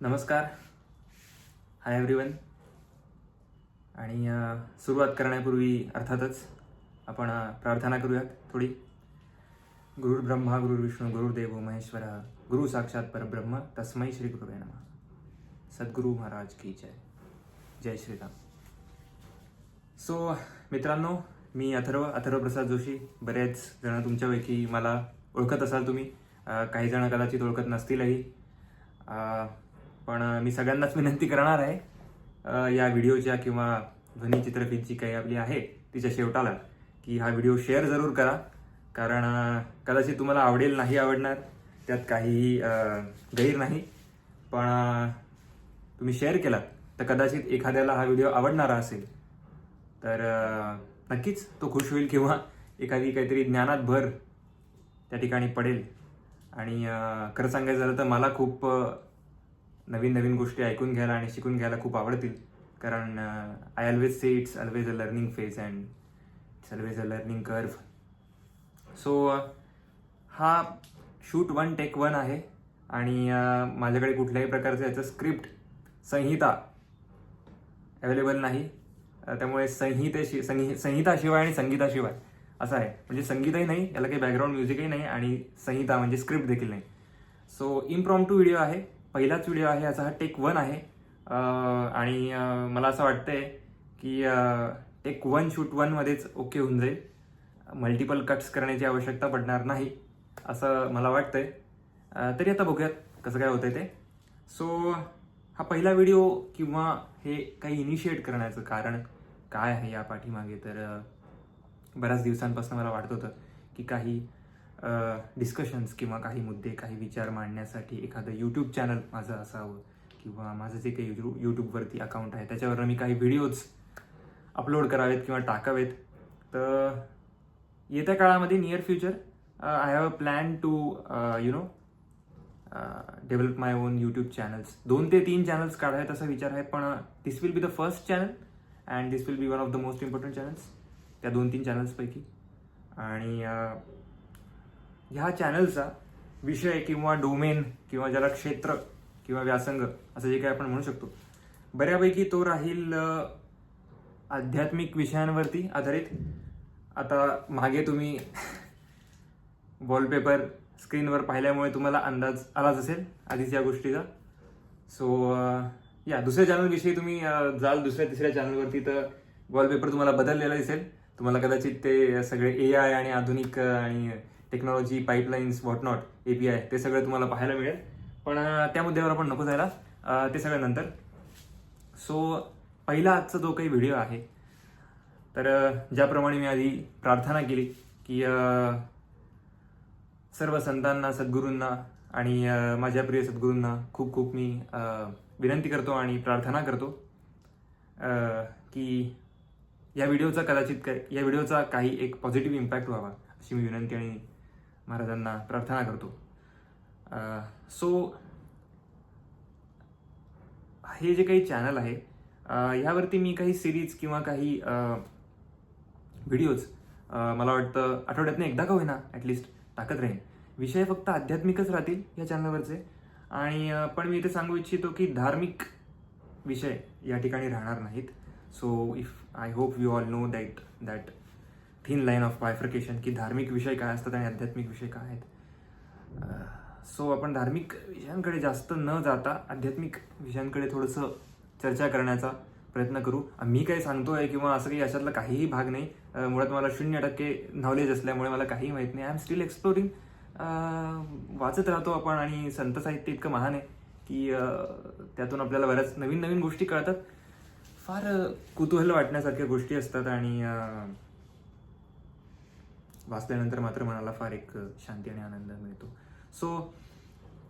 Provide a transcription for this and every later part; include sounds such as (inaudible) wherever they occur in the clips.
नमस्कार. Hi everyone आणि सुरुवात करण्यापूर्वी अर्थातच आपण प्रार्थना करूयात थोडी. गुरुर् ब्रह्मा गुरुर्विष्णू गुरुर्देव महेश्वर गुरु साक्षात परब्रह्म तस्मै श्री गुरुवे नमः. सद्गुरू महाराज की जय. जय श्रीराम. सो मित्रांनो मी अथर्व अथर्व प्रसाद जोशी. बरेच जण तुमच्यापैकी मला ओळखत असाल तुम्ही. काही जण कदाचित ओळखत नसतीलही. पण मी सगळ्यांनाच विनंती करणार आहे या व्हिडिओच्या किंवा ध्वनी जी काही आपली आहे तिच्या शेवटाला की हा व्हिडिओ शेअर जरूर करा. कारण कदाचित तुम्हाला आवडेल नाही आवडणार त्यात काहीही गैर नाही. पण तुम्ही शेअर केलात तर कदाचित एखाद्याला हा व्हिडिओ आवडणारा असेल तर नक्कीच तो खुश होईल किंवा एखादी काहीतरी ज्ञानात भर त्या ठिकाणी पडेल. आणि खरं सांगायचं झालं तर मला खूप नवीन नवीन गोष्टी ऐकून घ्यायला आणि शिकून घ्यायला खूप आवडतील. कारण I always say it's always a learning phase and it's always a learning curve so हा शूट वन टेक वन आहे. आणि माझ्याकडे कुठल्याही प्रकारचं याचं स्क्रिप्ट संहिता अवेलेबल नाही. त्यामुळे संहितेशी संहि संहिताशिवाय आणि संगीताशिवाय असं आहे. म्हणजे संगीतही नाही याला काही बॅकग्राऊंड म्युझिकही नाही आणि संहिता म्हणजे स्क्रिप्ट देखील नाही. सो इम्प्रॉम टू व्हिडिओ आहे. पहिलाच व्हिडिओ आहे याचा हा टेक वन आहे. आणि मला असं वाटतंय की टेक वन शूट वनमध्येच ओके होऊन जाईल. मल्टिपल कट्स करण्याची आवश्यकता पडणार नाही असं मला वाटतंय. तरी आता बघूयात कसं काय होतंय ते. सो हा पहिला व्हिडिओ किंवा हे काही इनिशिएट करण्याचं कारण काय आहे या पाठीमागे? तर बऱ्याच दिवसांपासून मला वाटत होतं की काही डिस्कशन्स किंवा काही मुद्दे काही विचार मांडण्यासाठी एखादं यूट्यूब चॅनल माझं असावं किंवा माझं जे काही यू यूट्यूबवरती अकाउंट आहे त्याच्यावर मी काही व्हिडिओज अपलोड करावेत किंवा टाकावेत. तर येत्या काळामध्ये near future I have a plan to you know develop my own YouTube channels दोन ते तीन चॅनल्स काढावेत असा विचार आहे पण this will be the first channel and this will be one of the most important channels त्या दोन तीन चॅनल्सपैकी आणि ह्या चॅनलचा विषय किंवा डोमेन किंवा ज्याला क्षेत्र किंवा व्यासंग असं जे काही आपण म्हणू शकतो बऱ्यापैकी तो राहील आध्यात्मिक विषयांवरती आधारित. आता मागे तुम्ही (laughs) वॉलपेपर स्क्रीनवर पाहिल्यामुळे तुम्हाला अंदाज आलाच असेल आधीच या गोष्टीचा. सो या दुसऱ्या चॅनलविषयी तुम्ही जाल दुसऱ्या तिसऱ्या चॅनलवरती तर वॉलपेपर तुम्हाला बदललेला दिसेल. तुम्हाला कदाचित ते सगळे ए आय आणि आधुनिक आणि technology pipelines not A P I ते सगळं तुम्हाला पाहायला मिळेल. पण त्या मुद्द्यावर आपण नको जायला. ते सगळं नंतर. सो पहिला आजचा जो काही व्हिडिओ आहे तर ज्याप्रमाणे मी आधी प्रार्थना केली की सर्व संतांना सद्गुरूंना आणि माझ्या प्रिय सद्गुरूंना खूप खूप मी विनंती करतो आणि प्रार्थना करतो की या व्हिडिओचा कदाचित काय या व्हिडिओचा काही एक पॉझिटिव्ह इम्पॅक्ट व्हावा अशी मी विनंती आणि महाराजांना प्रार्थना करतो. सो हे जे काही चॅनल आहे ह्यावरती मी काही सिरीज किंवा काही व्हिडिओज मला वाटतं आठवड्यातनं एकदा का होईना ॲटलिस्ट टाकत राहीन. विषय फक्त आध्यात्मिकच राहतील या चॅनलवरचे आणि पण मी इथे सांगू इच्छितो की धार्मिक विषय या ठिकाणी राहणार नाहीत. So if I hope you all know that that thin line of bifurcation की धार्मिक विषय काय असतात आणि आध्यात्मिक विषय काय आहेत. सो आपण धार्मिक विषयांकडे जास्त न जाता आध्यात्मिक विषयांकडे थोडंसं चर्चा करण्याचा प्रयत्न करू. मी काही सांगतोय किंवा असं काही याच्यातला काहीही भाग नाही. मुळात मला शून्य टक्के नॉलेज असल्यामुळे मला काहीही माहीत नाही. आय एम स्टील एक्सप्लोरिंग वाचत राहतो आपण आणि संत साहित्य इतकं महान आहे की त्यातून आपल्याला बऱ्याच नवीन नवीन गोष्टी कळतात. फार कुतूहल वाटण्यासारख्या गोष्टी असतात आणि वाचल्यानंतर मात्र मनाला फार एक शांती आणि आनंद मिळतो. सो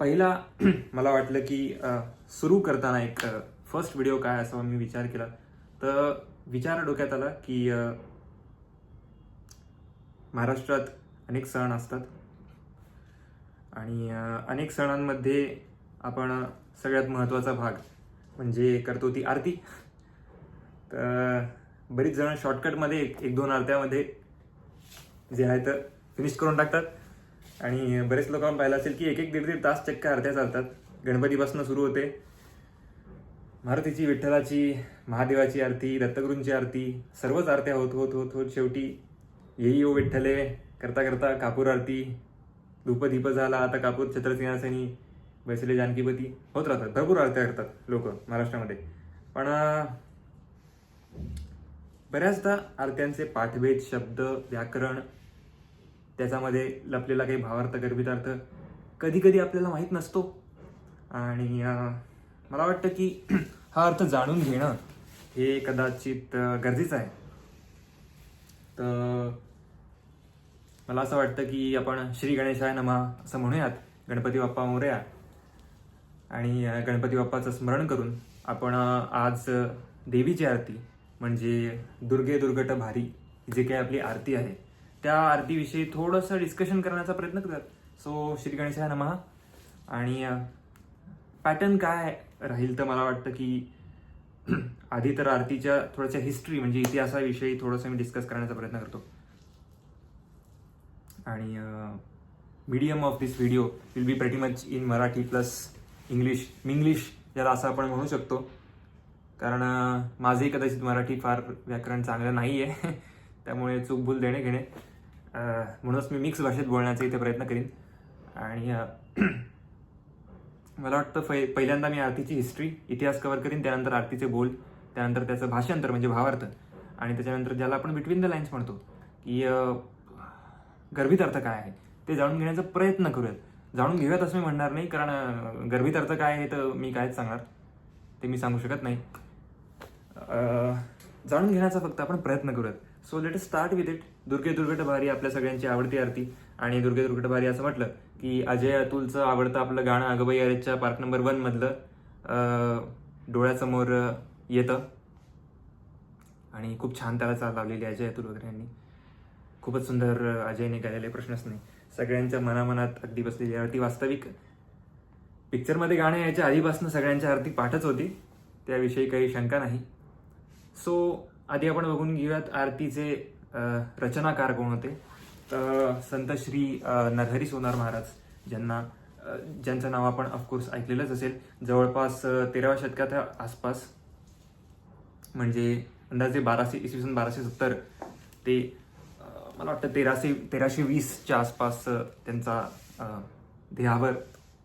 पहिला (clears throat) मला वाटलं की सुरू करताना एक फर्स्ट व्हिडिओ काय असावा मी विचार केला. तर विचार डोक्यात आला की महाराष्ट्रात अनेक सण असतात. आणि अनेक सणांमध्ये आपण सगळ्यात महत्त्वाचा भाग म्हणजे करतो ती आरती. तर बरीच जण शॉर्टकटमध्ये एक एक दोन आरत्यामध्ये जे आहे तर फिनिश करून टाकतात. आणि बरेच लोकांना पाहिलं असेल की एक एक दीड दीड तास चक्का आरत्या चालतात. गणपतीपासून सुरू होते. मारुतीची विठ्ठलाची महादेवाची आरती दत्तगुरूंची आरती सर्वच आरत्या होत होत होत होत शेवटी येई ओ विठ्ठले करता करता कापूर आरती. धूपदीप झाला आता कापूर छत्रसिंहासनी बैसले जानकीपती. होत राहतात. भरपूर आरत्या करतात लोक महाराष्ट्रामध्ये. पण बऱ्याचदा आरत्यांचे पाठभेद शब्द व्याकरण त्याच्यामध्ये लपलेला काही भावार्थ गर्भितार्थ कधी कधी आपल्याला माहीत नसतो. आणि मला वाटतं की (clears throat) हा अर्थ जाणून घेणं हे कदाचित गरजेचं आहे. तर मला असं वाटतं की आपण श्री गणेशाय नमा असं म्हणूयात गणपती बाप्पा मोरया. आणि गणपती बाप्पाचं स्मरण करून आपण आज देवीची आरती म्हणजे दुर्गे दुर्गट भारी जी काही आपली आरती आहे त्या आरतीविषयी थोडंसं डिस्कशन करण्याचा प्रयत्न करतात. सो श्री गणेशाय नमहा आणि पॅटर्न काय राहील तर मला वाटतं की (clears throat) आधी तर आरतीच्या थोड्याशा हिस्ट्री म्हणजे इतिहासाविषयी थोडंसं मी डिस्कस करण्याचा प्रयत्न करतो. आणि medium of this video will be pretty much in Marathi plus English Minglish ज्याला असं आपण म्हणू शकतो. कारण माझे माझंही कदाचित मराठी फार व्याकरण चांगलं नाही आहे (laughs) त्यामुळे चूक भूल देणे घेणे. म्हणूनच मी मिक्स भाषेत बोलण्याचा इथे प्रयत्न करीन. आणि (clears throat) मला वाटतं पहि पहिल्यांदा मी आरतीची हिस्ट्री इतिहास कव्हर करीन त्यानंतर आरतीचे बोल त्यानंतर त्याचं भाषांतर म्हणजे भावार्थ. आणि त्याच्यानंतर ज्याला आपण बिटवीन द लाईन्स म्हणतो की गर्भित अर्थ काय आहे ते जाणून घेण्याचा प्रयत्न करूयात. जाणून घेऊयात असं मी म्हणणार नाही कारण गर्भित अर्थ काय आहे तर मी कायच सांगणार ते मी सांगू शकत नाही. जाणून घेण्याचा फक्त आपण प्रयत्न करूयात. So let start with it दुर्गे दुर्गट भारी आपल्या सगळ्यांची आवडती आरती. आणि दुर्गे दुर्गट भारी असं म्हटलं की अजय अतुलचं आवडतं आपलं गाणं Agabai Arechya park number one मधलं डोळ्यासमोर येतं. आणि खूप छान त्याला चाल लावलेली अजय अतुल वगैरे यांनी. खूपच सुंदर अजयने गायलेले प्रश्नच नाही. सगळ्यांच्या मनामनात अगदी बसलेली आरती. वास्तविक पिक्चरमध्ये गाणं यायच्या आधीपासून सगळ्यांच्या आरती पाठच होती. त्याविषयी काही शंका नाही. सो आधी आपण बघून घेऊयात आरतीचे रचनाकार कोण होते? तर संत श्री नरहरी सोनार महाराज ज्यांना ज्यांचं नाव आपण ऑफकोर्स ऐकलेलंच असेल. जवळपास तेराव्या शतकाच्या आसपास म्हणजे अंदाजे बाराशे इसवी सन बाराशे सत्तर ते मला वाटतं तेराशे तेराशे वीसच्या आसपास त्यांचा देहावर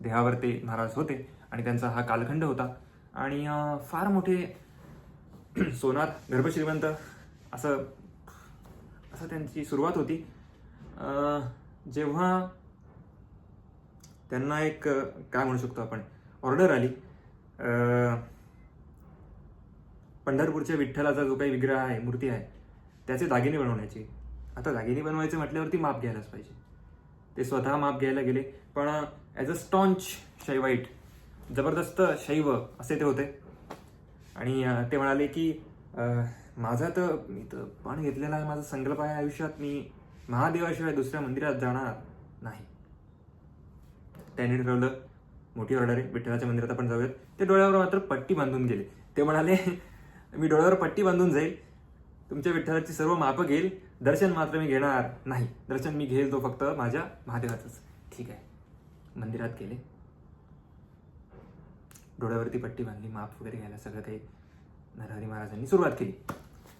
देहावर ते महाराज होते आणि त्यांचा हा कालखंड होता. आणि फार मोठे (clears throat) सोनार गर्भश्रीमंत असं असं त्यांची सुरुवात होती. जेव्हा त्यांना एक काय म्हणू शकतो आपण ऑर्डर आली पंढरपूरच्या विठ्ठलाचा जो काही विग्रह आहे मूर्ती आहे त्याचे दागिने बनवण्याची. आता दागिने बनवायचे म्हटल्यावरती माप घ्यायलाच पाहिजे. ते स्वतः माप घ्यायला गेले पण ॲज अ स्टॉन्च शैवाईट जबरदस्त शैव असे ते होते. आणि ते म्हणाले की माझा तर मी तर पण घेतलेला आहे माझा संकल्प आहे आयुष्यात. मी महादेवाशिवाय दुसऱ्या मंदिरात जाणार नाही. त्याने ठरवलं मोठी ऑर्डर आहे विठ्ठलाच्या मंदिरात आपण जाऊयात. ते डोळ्यावर मात्र पट्टी बांधून गेले. ते म्हणाले मी डोळ्यावर पट्टी बांधून जाईल. तुमच्या विठ्ठलाची सर्व मापं घेईल. दर्शन मात्र मी घेणार नाही. दर्शन मी घेईल तो फक्त माझ्या महादेवाचंच. ठीक आहे. मंदिरात गेले. डोळ्यावरती पट्टी बांधली माप वगैरे घ्यायला सगळं काही नरहरी महाराजांनी सुरुवात केली.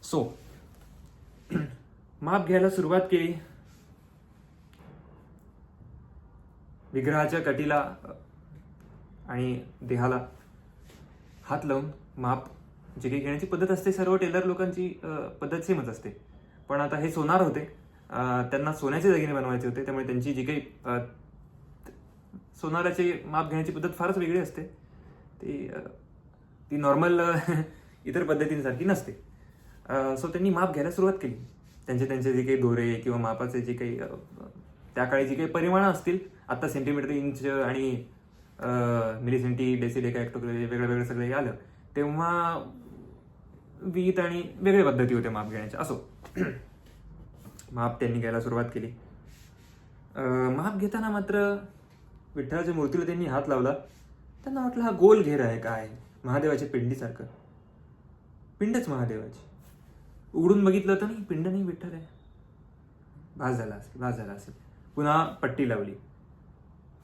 सो (clears throat) माप घ्यायला सुरुवात केली. विग्रहाच्या कटीला आणि देहाला हात लावून माप जे काही घेण्याची पद्धत असते सर्व टेलर लोकांची पद्धत सेमच असते. पण आता हे सोनार होते. त्यांना सोन्याचे दागिने बनवायचे होते त्यामुळे त्यांची जी काही अ, सोनाराचे माप घेण्याची पद्धत फारच वेगळी असते. ती ती नॉर्मल (laughs) इतर पद्धतींसारखी नसते. सो त्यांनी माप घ्यायला सुरुवात केली. त्यांचे त्यांचे जे काही दोरे किंवा मापाचे जे काही त्या काळी जी काही परिमाणं असतील आत्ता सेंटीमीटर इंच आणि मिली सेंटी डेसिल एका वेगळं वेगळं सगळं आलं तेव्हा वीत आणि वेगळ्या पद्धती होत्या माप घेण्याच्या. असो. (clears throat) माप त्यांनी घ्यायला सुरुवात केली. माप घेताना मात्र विठ्ठलाच्या मूर्तीला त्यांनी हात लावला. त्यांना वाटलं हा गोल घेर आहे काय महादेवाच्या पिंडीसारखं. पिंडच महादेवाची. उघडून बघितलं तर नाही पिंड नाही विठ्ठल आहे. भास झाला असेल भास झाला असेल. पुन्हा पट्टी लावली.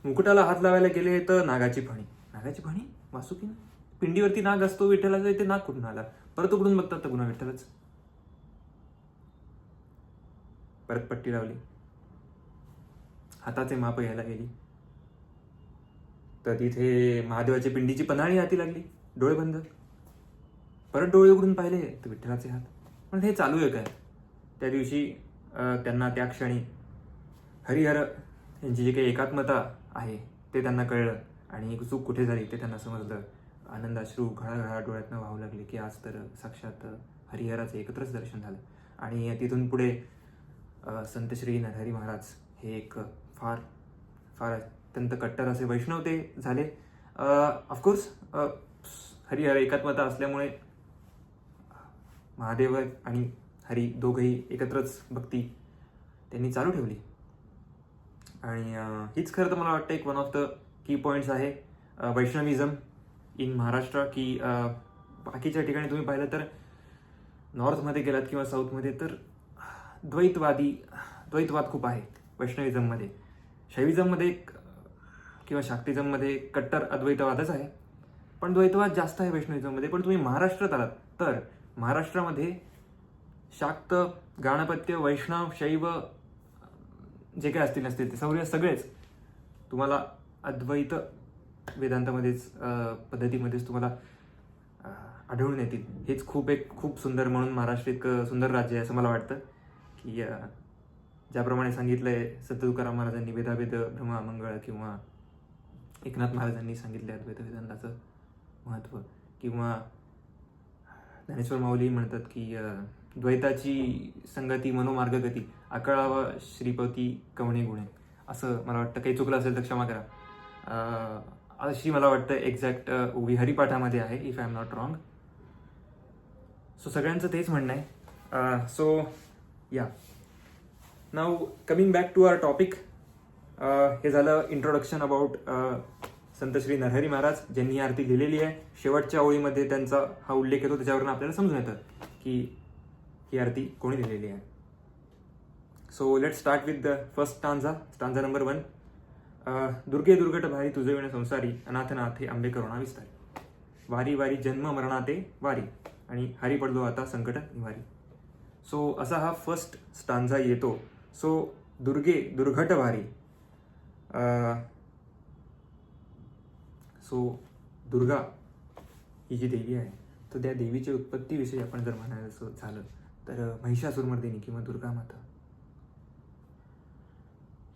मुकुटाला हात लावायला गेले तर नागाची फणी. नागाची फणी? वासुकी ना? पिंडीवरती नाग असतो विठ्ठलाचा इथे नाग कुठून आला? परत उघडून बघतात तर पुन्हा विठ्ठलच? परत पट्टी लावली. हाताचे माप घ्यायला गेली. तर तिथे महादेवाच्या पिंडीची पन्हाळी हाती लागली. डोळे बंद. परत डोळे उघडून पाहिले तर विठ्ठलाचे हात. पण हे चालू आहे काय? त्या दिवशी त्यांना त्या क्षणी हरिहर यांची जी काही एकात्मता आहे ते त्यांना कळलं आणि एक चूक कुठे झाली ते त्यांना समजलं. आनंदाश्रू घळाघळा डोळ्यातनं वाहू लागले की आज तर साक्षात हरिहराचं एकत्रच दर्शन झालं. आणि तिथून पुढे संत श्री नरहरी महाराज हे एक फार फार अत्यंत कट्टर असे वैष्णव ते झाले. ऑफकोर्स हरिहर एकात्मता असल्यामुळे महादेव आणि हरी दोघंही एकत्रच भक्ती त्यांनी चालू ठेवली. आणि हीच खरं तर मला वाटतं एक one of the key points आहे वैष्णविझम इन महाराष्ट्र की बाकीच्या ठिकाणी तुम्ही पाहिलं तर नॉर्थमध्ये गेलात किंवा साऊथमध्ये तर द्वैतवादी द्वैतवाद खूप आहे वैष्णविझममध्ये शैविझममध्ये एक किंवा शाक्तिझममध्ये कट्टर अद्वैतवादच आहे. पण द्वैतवाद जास्त आहे वैष्णवीजममध्ये. पण तुम्ही महाराष्ट्रात आलात तर महाराष्ट्रामध्ये शाक्त गाणपत्य वैष्णव शैव जे काय असतील नसतील ते सौर्य सगळेच तुम्हाला अद्वैत वेदांतामध्येच पद्धतीमध्येच तुम्हाला आढळून येतील. हेच खूप एक खूप सुंदर म्हणून महाराष्ट्र इतकं सुंदर राज्य आहे असं मला वाटतं. की ज्याप्रमाणे सांगितलं आहे सत्तुकाराम महाराजांनी वेदावेद ब्रह्मामंगळ किंवा एकनाथ महाराजांनी सांगितले अद्वैत वेदांताचं महत्त्व. किंवा ज्ञानेश्वर माऊली म्हणतात की द्वैताची संगती मनोमार्गगती अकळावा श्रीपती कवणे गुणे. असं मला वाटतं. काही चुकलं असेल तर क्षमा करा. अशी मला वाटतं एक्झॅक्ट विहारीपाठामध्ये आहे if I am not wrong so सगळ्यांचं तेच म्हणणं आहे. सो या नाव coming back to our topic हे झालं इंट्रोडक्शन अबाउट संत श्री नरहरी महाराज ज्यांनी ही आरती लिहिलेली आहे. शेवटच्या ओळीमध्ये त्यांचा हा उल्लेख येतो त्याच्यावरून आपल्याला समजून येतं की ही आरती कोणी लिहिलेली आहे. So let start with the first stanza stanza number one दुर्गे दुर्गट भारी तुझे विण संसारी अनाथनाथे आंबे करुणा विस्तारी. वारी वारी जन्म मरणाते वारी आणि हरी पडलो आता संकट निवारी. सो असा हा फर्स्ट स्टांझा येतो. सो दुर्गे दुर्घट भारी सो दुर्गा ही जी देवी आहे तर त्या देवीच्या उत्पत्तीविषयी आपण जर म्हणायचं झालं तर महिषासुरमर्दिनी किंवा दुर्गा माता.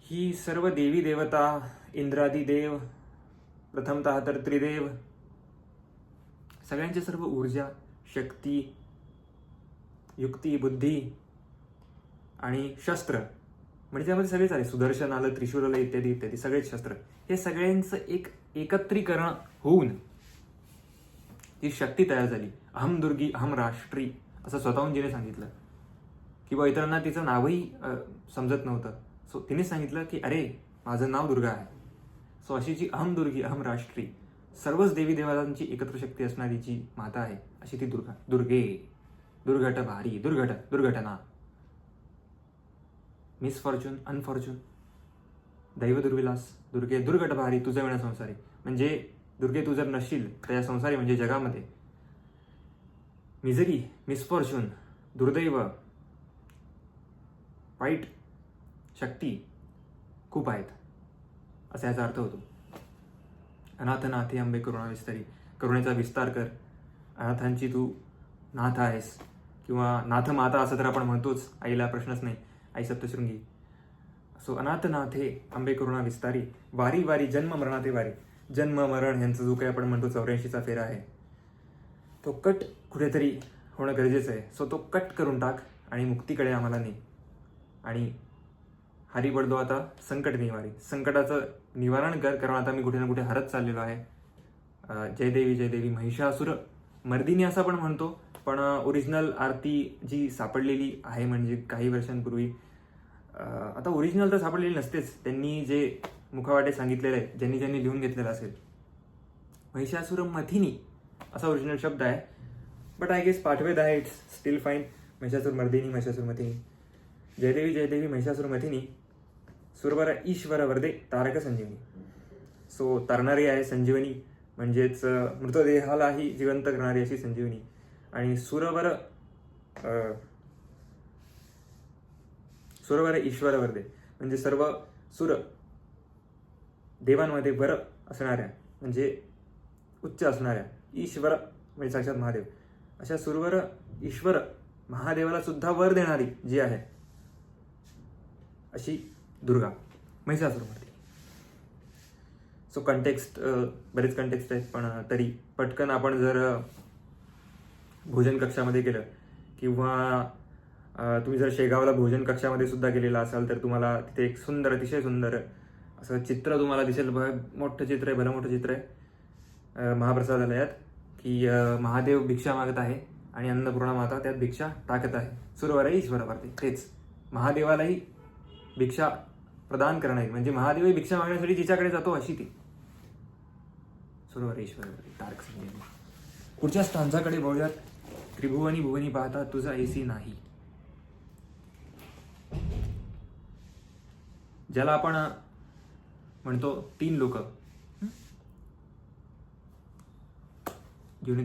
ही सर्व देवी देवता इंद्रादी देव प्रथमतः तर त्रिदेव सगळ्यांची सर्व ऊर्जा शक्ती युक्ती बुद्धी आणि शस्त्र म्हणजे त्यामध्ये सगळेच आले सुदर्शन आलं त्रिशूल आलं इत्यादी इत्यादी. सगळेच शस्त्र. हे सगळ्यांचं एक एकत्रीकरण होऊन ती शक्ती तयार झाली. अहम दुर्गी अहम राष्ट्री असं स्वतःहून जिने सांगितलं. किंवा इतरांना तिचं नावही समजत नव्हतं. सो तिने सांगितलं की अरे माझं नाव दुर्गा आहे. सो अशी जी अहम दुर्गी अहम राष्ट्री सर्वच देवी देवतांची एकत्र शक्ती असणारी जी माता आहे अशी ती दुर्गा दुर्गे. दुर्घट भारी दुर्घट दुर्घटना. Misfortune unfortune. दैव दुर्विलास दुर्गे दुर्गटभारी भारी विणा संसारी. म्हणजे दुर्गे तू जर नसशील तर या संसारी म्हणजे जगामध्ये. मिझरी मिसफॉर्च्यून दुर्दैव वाईट शक्ती खूप आहेत. असा याचा अर्थ होतो. अनाथ नाथे आंबे करुणा विस्तारी. करुणेचा विस्तार कर. अनाथांची तू नाथ आहेस. किंवा नाथ माता असं तर आपण म्हणतोच. आईला प्रश्नच नाही. आई सप्तशृंगी सो अनाथनाथे आंबे करुणा विस्तारी. वारी वारी जन्म मरणाते वारी. जन्म मरण यांचा जो काही आपण म्हणतो चौऱ्याऐंशीचा फेरा आहे. तो कट कुठेतरी होणं गरजेचं आहे. सो तो कट करून टाक आणि मुक्तीकडे आम्हाला ने. आणि हरी बडदो आता संकट निवारी. संकटाचं निवारण कर कारण आता मी कुठे ना कुठे हरत चाललेलो आहे. जयदेवी जयदेवी महिषासुर. मर्दिनी असं आपण म्हणतो पण ओरिजिनल आरती जी सापडलेली आहे म्हणजे काही वर्षांपूर्वी आता ओरिजिनल तर सापडलेली नसतेच. त्यांनी जे मुखावाटे सांगितलेले आहे ज्यांनी ज्यांनी लिहून घेतलेलं असेल. महिषासुर मथिनी असा ओरिजिनल शब्द आहे. बट आय गेस पाठवेद आहे it's still fine Mahishasur Mardini Mahishasur Mathini. Jaydevi जयदेवी महिषासुर मथिनी. सुरवर ईश्वर वर्दे तारक संजीवनी. सो तरणारी आहे संजीवनी. म्हणजेच मृतदेहालाही जिवंत करणारी अशी संजीवनी. आणि सुरवर सुरवर ईश्वर वर्दे म्हणजे सर्व सुर देवांमध्ये वर असणाऱ्या म्हणजे उच्च असणाऱ्या ईश्वर म्हणजे साक्षात महादेव. अशा सुरवर ईश्वर महादेवाला सुद्धा वर देणारी जी आहे अशी दुर्गा महिषासुरमर्दी सो कंटेक्स्ट बरेच कंटेक्स्ट आहेत पण तरी पटकन आपण जर भोजन कक्षामध्ये गेलं किंवा तुम्ही जर शेगावला भोजन कक्षामध्ये सुद्धा गेलेला असाल तर तुम्हाला तिथे एक सुंदर अतिशय सुंदर असं चित्र तुम्हाला दिसेल. भ मोठं चित्र आहे भलं मोठं चित्र आहे. महाप्रसादालयात की महादेव भिक्षा मागत आहे आणि अन्नपूर्णा माता त्यात भिक्षा टाकत आहे. सुरवर आहे ईश्वरावरती. तेच. महादेवालाही भिक्षा प्रदान करणारी म्हणजे महादेवही भिक्षा मागण्यासाठी जिच्याकडे जातो अशी ती. सुरवर ईश्वरावरती. तारक संजय. पुढच्या स्थांजाकडे बघूयात त्रिभुवनी भुवनी पाहता तुझा एसी नाही. ज्याला आपण म्हणतो तीन लोक.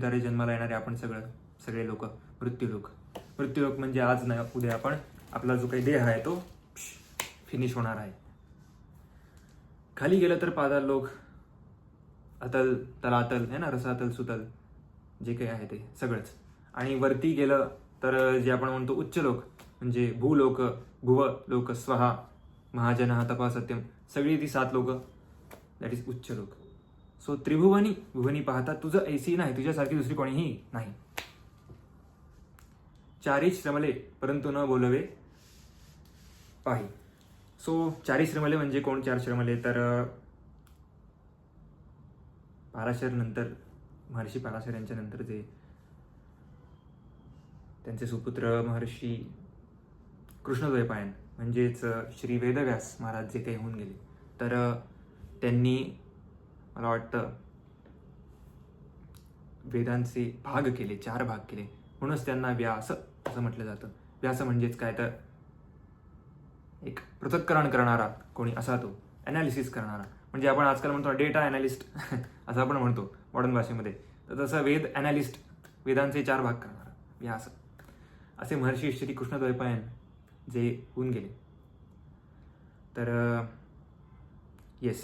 तारे जन्माला येणारे आपण सगळं सगळे लोक मृत्यूलोक मृत्यूलोक म्हणजे आज नाही उद्या आपण आपला जो काही देह आहे तो फिनिश होणार आहे. खाली गेलं तर पादाल लोक अतल तलातल आहे ना रसातल सुतल जे काही आहे ते सगळंच. आणि वरती गेलं तर जे आपण म्हणतो उच्च लोक म्हणजे भूलोक भुव लोक स्वहा महाजन तपा सत्यम. सगळी ती सात लोक. दॅट इज उच्च लोक. सो त्रिभुवनी भुवनी पाहता तुझं ऐसी नाही तुझ्यासारखी दुसरी कोणीही नाही. चारी श्रमले परंतु न बोलवे पाही सो चारी श्रमले म्हणजे कोण चार श्रमले? तर पाराशर नंतर महर्षी पाराशर यांच्या नंतर जे त्यांचे सुपुत्र महर्षी कृष्णद्वैपायन. म्हणजेच श्री वेदव्यास महाराज जे काही होऊन गेले तर त्यांनी मला वाटतं वेदांचे भाग केले चार भाग केले. म्हणूनच त्यांना व्यास असं म्हटलं जातं. व्यास म्हणजेच काय तर एक पृथक्करण करणारा कोणी असा तो ॲनालिसिस करणारा. म्हणजे आपण आजकाल म्हणतो डेटा ॲनालिस्ट असं आपण म्हणतो मॉडर्न भाषेमध्ये. तर तसं वेद ॲनालिस्ट वेदांचे चार भाग करणारा व्यास. असे महर्षी श्री कृष्णद्वैपायन जे होऊन गेले. तर येस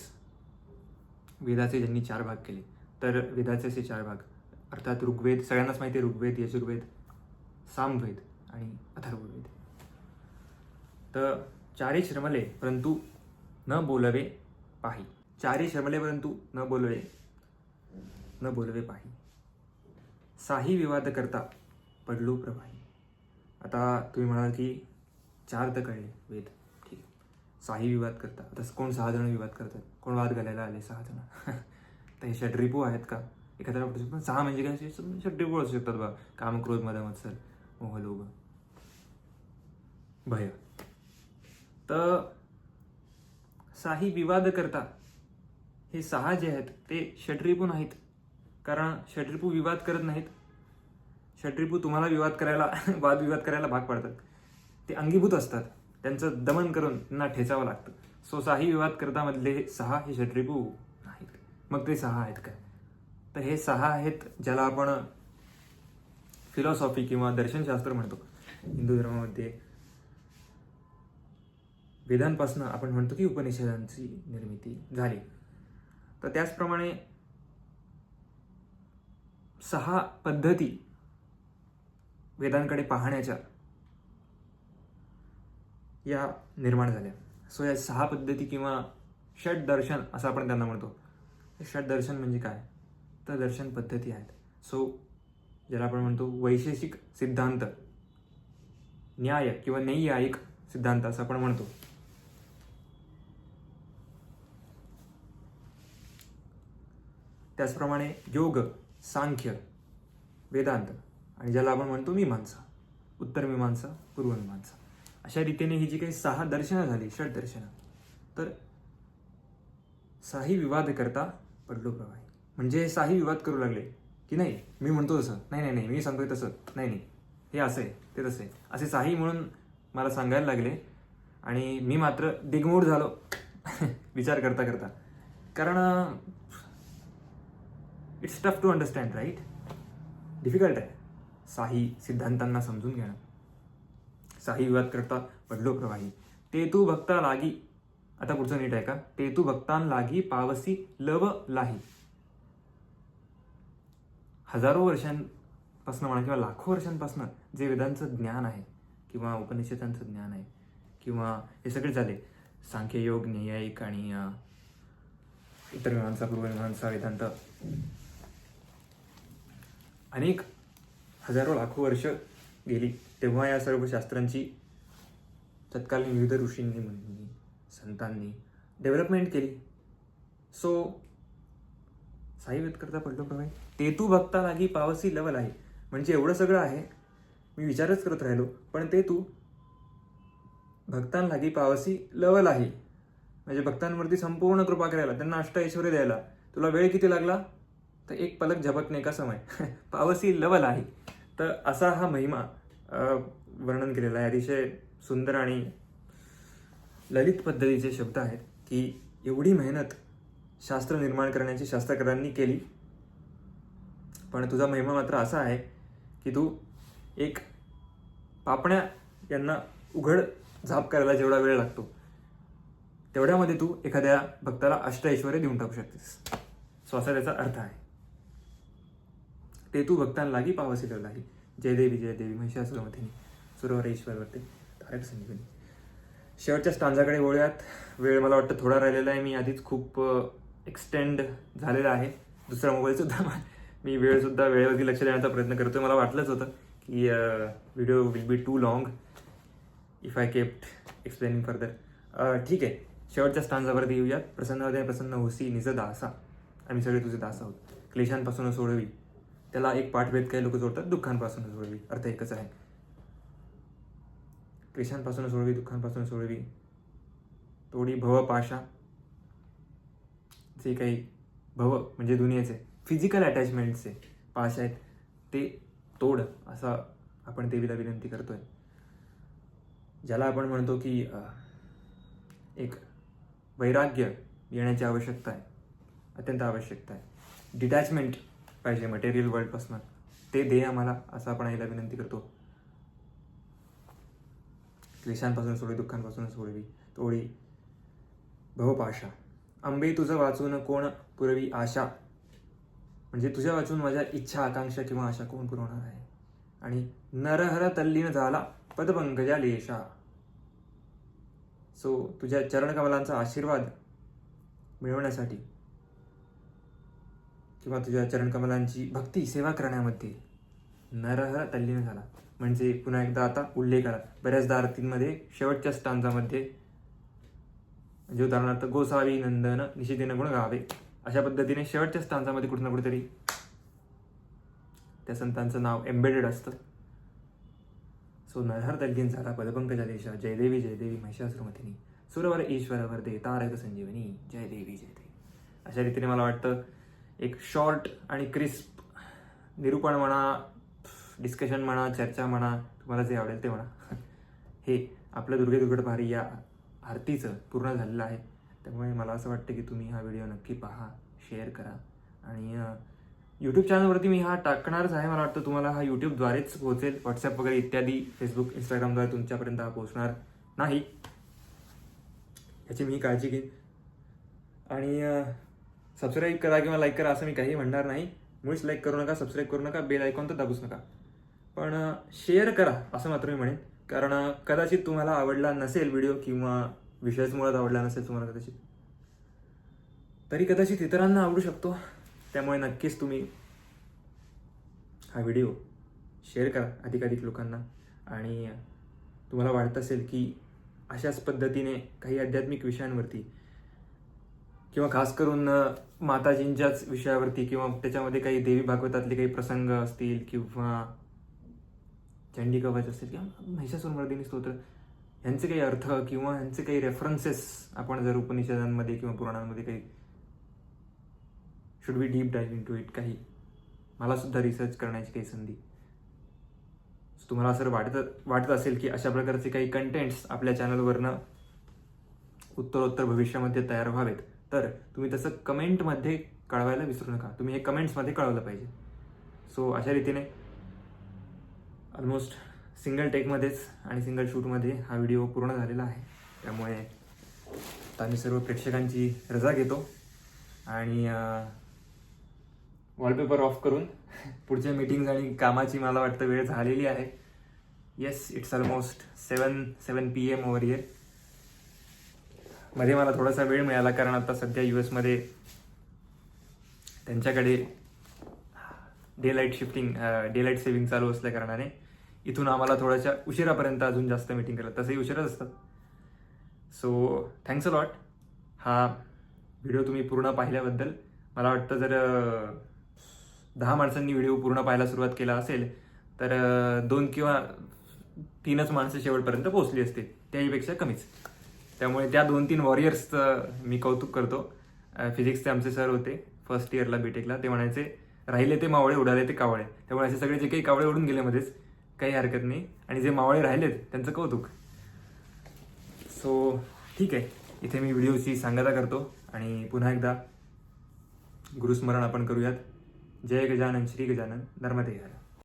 वेदाचे ज्यांनी चार भाग केले तर वेदाचे असे चार भाग. अर्थात ऋग्वेद सगळ्यांनाच माहिती आहे ऋग्वेद यजुर्वेद सामवेद आणि अथर्ववेद. तर चारी श्रमले परंतु न बोलवे पाही. चारी श्रमले परंतु न बोलवे न बोलवे पाही. साही विवाद करता पडलो प्रभाही आता तुम्ही म्हणाल की चार तर कळले वेद. ठीक. साही विवाद करता आता कोण सहा जण विवाद करतात? कोण वाद घालायला आले सहा जण? (laughs) तर हे षड्रिपू आहेत का? एखाद्याला वाटू शकतं, पण सहा म्हणजे काय षड्रिपू असू शकतात बा. काम क्रोध मद मत्सर मोह लोभ. भय. तर साही विवाद करता. हे सहा जे आहेत ते षड्रिपू नाहीत. कारण षड्रिपू विवाद करत नाहीत. षड्रिपू तुम्हाला विवाद करायला (laughs) वादविवाद करायला भाग पाडतात. ते अंगीभूत असतात. त्यांचं दमन करून त्यांना ठेचावं लागतं. सो साही विवाद करतामधले सहा हे षड्रिपू नाहीत मग ते सहा आहेत काय? तर हे सहा आहेत ज्याला आपण फिलॉसॉफी किंवा दर्शनशास्त्र म्हणतो. हिंदू धर्मामध्ये वेदांपासून आपण म्हणतो की उपनिषदांची निर्मिती झाली. तर त्याचप्रमाणे सहा पद्धती वेदांकडे पाहण्याच्या या निर्माण झाल्या. सो या सहा पद्धती किंवा षट दर्शन असं आपण त्यांना म्हणतो. षट दर्शन म्हणजे काय? तर दर्शन पद्धती आहेत. सो ज्याला आपण म्हणतो वैशेषिक सिद्धांत न्याय किंवा नैयायिक सिद्धांत असं आपण म्हणतो. त्याचप्रमाणे योग सांख्य वेदांत आणि ज्याला आपण म्हणतो मीमांसा उत्तर मीमांसा पूर्व मीमांसा. अशा रीतीने ही जी काही सहा दर्शनं झाली षडदर्शनं तर साही विवाद करता पडलो प्रवाही. म्हणजे साही विवाद करू लागले की नाही मी म्हणतो तसं नाही नाही नाही मी सांगतोय तसं नाही नाही हे असं आहे ते तसं आहे. असे साही म्हणून मला सांगायला लागले आणि मी मात्र दिगमूढ झालो (laughs) विचार करता करता. कारण it's tough to understand right difficult आहे. साही सिद्धांतांना समजून घेणं. साही विवाद करता पडलो प्रवाही. ते तू भक्ता लागी आता पुढचं नीट आहे का ते तू भक्तान लागी पावसी लव लाही. हजारो वर्षांपासून म्हणा किंवा लाखो वर्षांपासून जे वेदांचं ज्ञान आहे किंवा उपनिषदांचं ज्ञान आहे किंवा हे सगळे झाले. सांख्ययोग न्यायिक आणि इतर मीमांसा पूर्वमीमांसा वेदांत. अनेक हजारो लाखो वर्ष गेली तेव्हा या सर्व शास्त्रांची तत्कालीन विविध ऋषींनी मुनींनी संतांनी डेव्हलपमेंट केली. सो साई वेदकरता पडलो प्रमाणे ते तू बघता लागी पावसी लेवल आहे. म्हणजे एवढं सगळं आहे. मी विचारच करत राहिलो पण ते तू भक्तांलागी पावसी लवल आहे. म्हणजे भक्तांवरती संपूर्ण कृपा करायला त्यांना अष्टऐश्वर्य द्यायला. तुला वेळ किती लागला? तर एक पलक झपकणे का समय? (laughs) पावसी लवल आहे. तर असा हा महिमा वर्णन केलेला आहे. अतिशय सुंदर आणि ललित पद्धतीचे शब्द आहेत की एवढी मेहनत शास्त्र निर्माण करण्याची शास्त्रकारांनी केली. पण तुझा महिमा मात्र असा आहे की तू एक पापण्या यांना उघड झाप करायला जेवढा वेळ लागतो तेवढ्यामध्ये तू एखाद्या भक्ताला अष्टऐश्वर्य देऊन टाकू शकतेस. सो असा त्याचा अर्थ आहे. ते तू भक्तांलागी पावसी लागी. जयदेवी जयदेवी महिषासुरमथिनी सुरवर ईश्वरवरती तारक संजीवनी शेवटच्या स्टांजाकडे वळूयात. वेळ मला वाटतं थोडा राहिलेला आहे. मी आधीच खूप एक्सटेंड झालेला आहे. दुसरा मोबाईलसुद्धा मी वेळसुद्धा वेळेवरती लक्ष देण्याचा प्रयत्न करतोय. मला वाटलंच होतं की video will be too long if I kept explaining further ठीक आहे. शेवटच्या स्टांजावरती येऊयात. प्रसन्न हृदय प्रसन्न होसी निज दासा. आम्ही सगळे तुझे दास आहोत. क्लेशांपासून सोडवी. त्याला एक पाठभेद काही लोक जोडतात दुःखांपासून सोडवी. अर्थ एकच आहे. क्लेशांपासून सोडवी दुःखांपासून सोडवी. तोडी भव पाशा. जे काही भव म्हणजे दुनियेचे फिजिकल अटॅचमेंटचे पाश आहेत ते तोड असा आपण देवीला विनंती करतोय. ज्याला आपण म्हणतो की एक वैराग्य येण्याची आवश्यकता आहे अत्यंत आवश्यकता आहे. डिटॅचमेंट पाहिजे मटेरियल वर्ल्डपासून ते दे आम्हाला असं आपण आईला विनंती करतो. क्लेशांपासून सोडवी दुःखांपासून सोडवी. तोडी. भवपाशा आंबे तुझं वाचून कोण पुरवी आशा? म्हणजे तुझ्या वाचून माझ्या इच्छा आकांक्षा किंवा आशा कोण पुरवणार आहे? आणि नरहर तल्लीन झाला पदपंकजा लेशा. सो तुझ्या चरणकमलांचा आशीर्वाद मिळवण्यासाठी. किंवा तुझ्या चरणकमलांची भक्ती सेवा करण्यामध्ये नरहर तल्लीन झाला. म्हणजे पुन्हा एकदा आता उल्लेख आला बऱ्याचदा आरतींमध्ये शेवटच्या स्टांजामध्ये म्हणजे उदाहरणार्थ गोसावी नंदन निशितीनं गुण गावे. अशा पद्धतीने शेवटच्या स्टांजामध्ये कुठं ना कुठेतरी त्या संतांचं नाव एम्बेडेड असतं. सो नरहर तल्लीन झाला पदपंकजा देशा जयदेवी जयदेवी महिषासुरमथिनी सुरवर ईश्वरवर दे तारक संजीवनी जयदेवी जयदेवी. अशा रीतीने मला वाटतं एक शॉर्ट आणि क्रिस्प निरूपण म्हणा डिस्कशन म्हणा चर्चा म्हणा तुम्हाला जे आवडेल ते म्हणा. हे आपलं दुर्गे दुर्गड भारी या आरतीचं पूर्ण झालेलं आहे. त्यामुळे मला असं वाटतं की तुम्ही हा व्हिडिओ नक्की पहा शेअर करा. आणि यूट्यूब चॅनलवरती मी हा टाकणारच आहे. मला वाटतं तुम्हाला हा यूट्यूबद्वारेच पोहोचेल. व्हॉट्सअप वगैरे इत्यादी फेसबुक इंस्टाग्रामद्वारे तुमच्यापर्यंत हा पोहोचणार नाही. याची मी काळजी घेईन. आणि सबस्क्राईब करा किंवा लाईक करा असं मी काही म्हणणार नाही. मुळीच लाईक करू नका सबस्क्राईब करू नका बेल आयकॉन तर दाबूच नका. पण शेअर करा असं मात्र मी म्हणेन. कारण कदाचित तुम्हाला आवडला नसेल व्हिडिओ किंवा विषयच मुळात आवडला नसेल तुम्हाला कदाचित. तरी कदाचित इतरांना आवडू शकतो. त्यामुळे नक्कीच तुम्ही हा व्हिडिओ शेअर करा अधिकाधिक लोकांना. आणि तुम्हाला वाटत असेल की अशाच पद्धतीने काही आध्यात्मिक विषयांवरती किंवा खास करून माताजींच्याच विषयावरती किंवा त्याच्यामध्ये काही देवी भागवतातले काही प्रसंग असतील किंवा चंडी कवच असतील किंवा महिषासुरमर्दिनी स्तोत्र ह्यांचे काही अर्थ किंवा ह्यांचे काही रेफरन्सेस आपण जर उपनिषदांमध्ये किंवा पुराणांमध्ये काही should be deep dive into it काही मला सुद्धा रिसर्च करण्याची काही संधी. तुम्हाला असं वाटत वाटत असेल की अशा प्रकारचे काही कंटेंट्स आपल्या चॅनलवरनं उत्तरोत्तर भविष्यामध्ये तयार व्हावेत. तर तुम्ही तसं कमेंटमध्ये कळवायला विसरू नका. तुम्ही हे कमेंट्समध्ये कळवलं पाहिजे. सो अशा रीतीने ऑलमोस्ट सिंगल टेकमध्येच आणि सिंगल शूटमध्ये हा व्हिडिओ पूर्ण झालेला आहे. त्यामुळे आता मी सर्व प्रेक्षकांची रजा घेतो आणि वॉलपेपर ऑफ करून पुढच्या मीटिंग्ज आणि कामाची मला वाटतं वेळ झालेली आहे. Yes it's almost seven seven P M over here मध्ये मला थोडासा वेळ मिळाला कारण आता सध्या यू एसमध्ये त्यांच्याकडे day light shifting day light saving चालू असल्या कारणाने इथून आम्हाला थोड्याशा उशिरापर्यंत अजून जास्त मीटिंग करतात तसंही उशिराच असतात सो थँक्स अ लॉट हा व्हिडिओ तुम्ही पूर्ण पाहिल्याबद्दल मला वाटतं जर दहा माणसांनी व्हिडिओ पूर्ण पाहायला सुरुवात केला असेल तर दोन किंवा तीनच माणसं शेवटपर्यंत पोहोचली असतील. त्याहीपेक्षा कमीच. त्यामुळे त्या दोन तीन वॉरियर्सचं मी कौतुक करतो. फिजिक्सचे आमचे सर होते फर्स्ट इयरला बीटेकला ते म्हणायचे राहिले ते मावळे उडाले ते कावळे. त्यामुळे असे सगळे जे काही कावळे उडून गेले मध्येच काही हरकत नाही. आणि जे मावळे राहिलेत त्यांचं कौतुक. सो ठीक आहे. इथे मी व्हिडिओची सांगता करतो आणि पुन्हा एकदा गुरुस्मरण आपण करूयात. जय गजानन श्री गजानन. नर्मदे हर